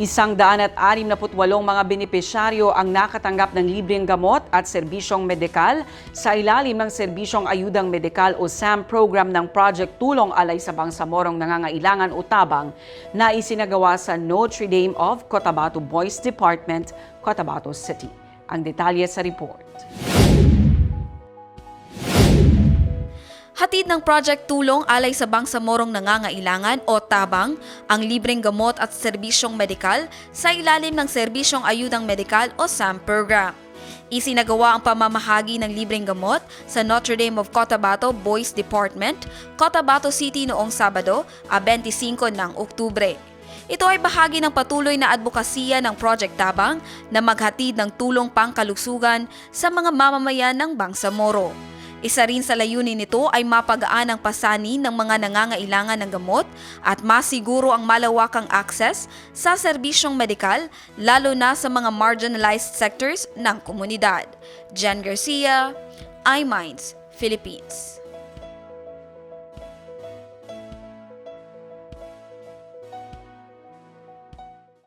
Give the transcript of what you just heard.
Isang daan at anim na putwalong mga benepisyaryo ang nakatanggap ng libreng gamot at serbisyong medikal sa ilalim ng Serbisyong Ayudang Medikal o SAM program ng Project Tulong Alay sa Bangsamorong Nangangailangan o Tabang na isinagawa sa Notre Dame of Cotabato Boys Department, Cotabato City. Ang detalye sa report. Hatid ng Project Tulong alay sa bangsamorong nangangailangan o tabang ang libreng gamot at serbisyong medikal sa ilalim ng Serbisyong Ayudang Medikal o SAM program. Isinagawa ang pamamahagi ng libreng gamot sa Notre Dame of Cotabato Boys Department, Cotabato City noong Sabado, a 25 ng Oktubre. Ito ay bahagi ng patuloy na advokasya ng Project Tabang na maghatid ng tulong pangkalusugan sa mga mamamayan ng Bangsamoro. Isa rin sa layunin nito ay mapagaan ang pasanin ng mga nangangailangan ng gamot at masiguro ang malawakang access sa serbisyong medikal lalo na sa mga marginalized sectors ng komunidad. Jan Garcia, iMinds, Philippines.